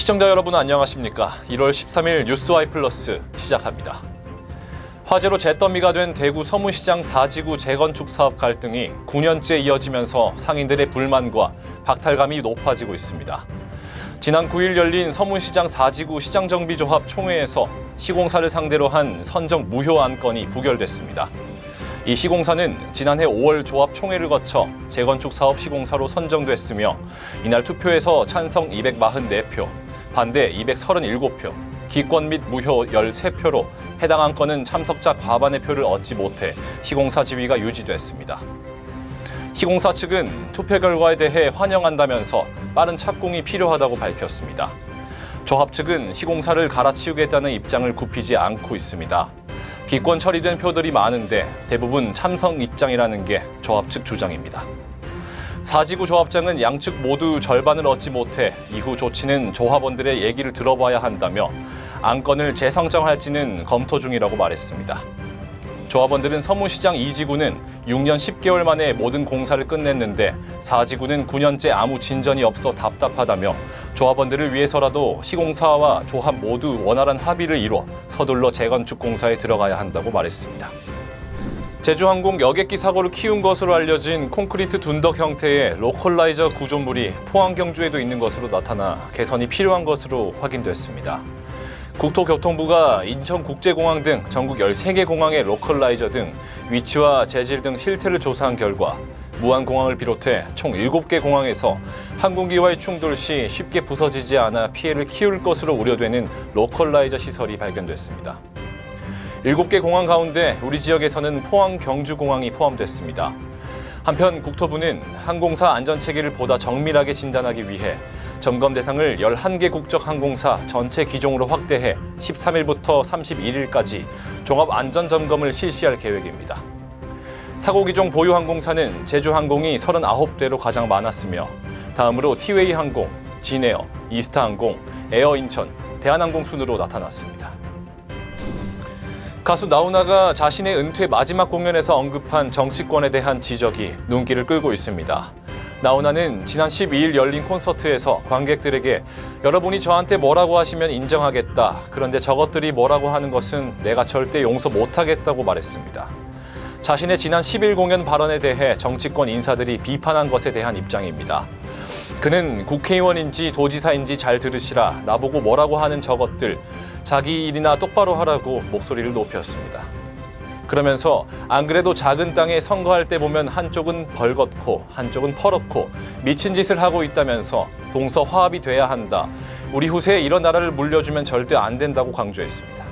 시청자 여러분 안녕하십니까? 1월 13일 뉴스와이 플러스 시작합니다. 화재로 잿더미가 된 대구 서문시장 4지구 재건축 사업 갈등이 9년째 이어지면서 상인들의 불만과 박탈감이 높아지고 있습니다. 지난 9일 열린 서문시장 4지구 시장정비조합 총회에서 시공사를 상대로 한 선정 무효 안건이 부결됐습니다. 이 시공사는 지난해 5월 조합 총회를 거쳐 재건축 사업 시공사로 선정됐으며 이날 투표에서 찬성 244표, 반대 237표, 기권 및 무효 13표로 해당 안건은 참석자 과반의 표를 얻지 못해 시공사 지위가 유지됐습니다. 시공사 측은 투표 결과에 대해 환영한다면서 빠른 착공이 필요하다고 밝혔습니다. 조합 측은 시공사를 갈아치우겠다는 입장을 굽히지 않고 있습니다. 기권 처리된 표들이 많은데 대부분 참석 입장이라는 게 조합 측 주장입니다. 사지구 조합장은 양측 모두 절반을 얻지 못해 이후 조치는 조합원들의 얘기를 들어봐야 한다며 안건을 재성정할지는 검토 중이라고 말했습니다. 조합원들은 서무시장 2지구는 6년 10개월 만에 모든 공사를 끝냈는데 4지구는 9년째 아무 진전이 없어 답답하다며 조합원들을 위해서라도 시공사와 조합 모두 원활한 합의를 이뤄 서둘러 재건축 공사에 들어가야 한다고 말했습니다. 제주항공 여객기 사고를 키운 것으로 알려진 콘크리트 둔덕 형태의 로컬라이저 구조물이 포항 경주에도 있는 것으로 나타나 개선이 필요한 것으로 확인됐습니다. 국토교통부가 인천국제공항 등 전국 13개 공항의 로컬라이저 등 위치와 재질 등 실태를 조사한 결과 무안공항을 비롯해 총 7개 공항에서 항공기와의 충돌 시 쉽게 부서지지 않아 피해를 키울 것으로 우려되는 로컬라이저 시설이 발견됐습니다. 7개 공항 가운데 우리 지역에서는 포항 경주공항이 포함됐습니다. 한편 국토부는 항공사 안전체계를 보다 정밀하게 진단하기 위해 점검 대상을 11개 국적 항공사 전체 기종으로 확대해 13일부터 31일까지 종합 안전 점검을 실시할 계획입니다. 사고 기종 보유 항공사는 제주항공이 39대로 가장 많았으며 다음으로 티웨이 항공, 진에어, 이스타항공, 에어인천, 대한항공 순으로 나타났습니다. 가수 나훈아가 자신의 은퇴 마지막 공연에서 언급한 정치권에 대한 지적이 눈길을 끌고 있습니다. 나훈아는 지난 12일 열린 콘서트에서 관객들에게 여러분이 저한테 뭐라고 하시면 인정하겠다. 그런데 저것들이 뭐라고 하는 것은 내가 절대 용서 못하겠다고 말했습니다. 자신의 지난 10일 공연 발언에 대해 정치권 인사들이 비판한 것에 대한 입장입니다. 그는 국회의원인지 도지사인지 잘 들으시라 나보고 뭐라고 하는 저것들 자기 일이나 똑바로 하라고 목소리를 높였습니다. 그러면서 안 그래도 작은 땅에 선거할 때 보면 한쪽은 벌겋고 한쪽은 퍼렇고 미친 짓을 하고 있다면서 동서 화합이 돼야 한다. 우리 후세에 이런 나라를 물려주면 절대 안 된다고 강조했습니다.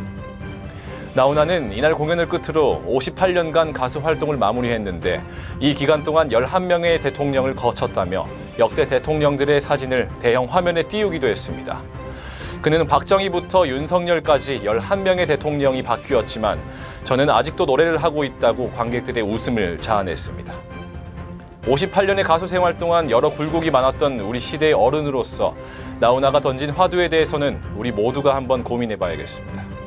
나훈아는 이날 공연을 끝으로 58년간 가수 활동을 마무리했는데 이 기간 동안 11명의 대통령을 거쳤다며 역대 대통령들의 사진을 대형 화면에 띄우기도 했습니다. 그는 박정희부터 윤석열까지 11명의 대통령이 바뀌었지만 저는 아직도 노래를 하고 있다고 관객들의 웃음을 자아냈습니다. 58년의 가수 생활 동안 여러 굴곡이 많았던 우리 시대의 어른으로서 나훈아가 던진 화두에 대해서는 우리 모두가 한번 고민해 봐야겠습니다.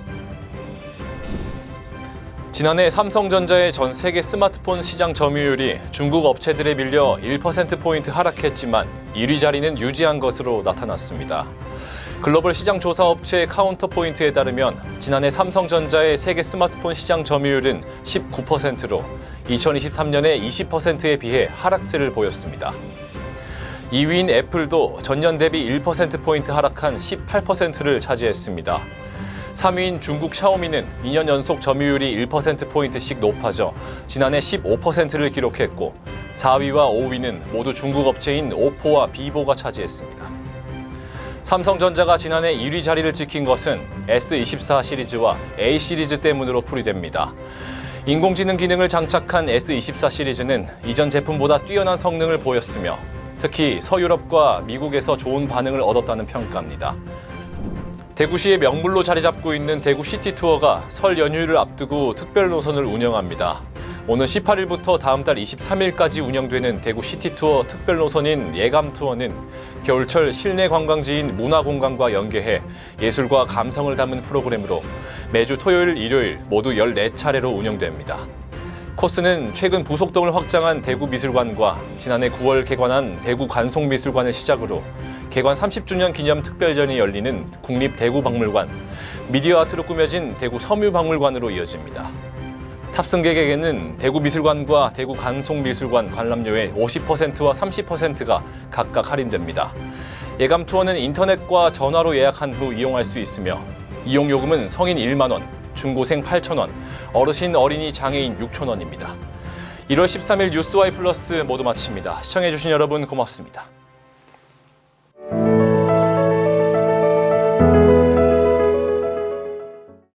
지난해 삼성전자의 전 세계 스마트폰 시장 점유율이 중국 업체들에 밀려 1%포인트 하락했지만 1위 자리는 유지한 것으로 나타났습니다. 글로벌 시장 조사 업체 카운터포인트에 따르면 지난해 삼성전자의 세계 스마트폰 시장 점유율은 19%로 2023년에 20%에 비해 하락세를 보였습니다. 2위인 애플도 전년 대비 1%포인트 하락한 18%를 차지했습니다. 3위인 중국 샤오미는 2년 연속 점유율이 1%포인트씩 높아져 지난해 15%를 기록했고 4위와 5위는 모두 중국 업체인 오포와 비보가 차지했습니다. 삼성전자가 지난해 1위 자리를 지킨 것은 S24 시리즈와 A 시리즈 때문으로 풀이됩니다. 인공지능 기능을 장착한 S24 시리즈는 이전 제품보다 뛰어난 성능을 보였으며 특히 서유럽과 미국에서 좋은 반응을 얻었다는 평가입니다. 대구시의 명물로 자리 잡고 있는 대구 시티 투어가 설 연휴를 앞두고 특별 노선을 운영합니다. 오는 18일부터 다음 달 23일까지 운영되는 대구 시티 투어 특별 노선인 예감 투어는 겨울철 실내 관광지인 문화 공간과 연계해 예술과 감성을 담은 프로그램으로 매주 토요일, 일요일 모두 14차례로 운영됩니다. 코스는 최근 부속동을 확장한 대구미술관과 지난해 9월 개관한 대구 간송미술관을 시작으로 개관 30주년 기념 특별전이 열리는 국립대구박물관, 미디어 아트로 꾸며진 대구 섬유박물관으로 이어집니다. 탑승객에게는 대구미술관과 대구간송미술관 관람료의 50%와 30%가 각각 할인됩니다. 예감 투어는 인터넷과 전화로 예약한 후 이용할 수 있으며 이용 요금은 성인 1만 원, 중고생 8천 원, 어르신, 어린이, 장애인 6천 원입니다. 1월 13일 뉴스와이 플러스 모두 마칩니다. 시청해주신 여러분 고맙습니다.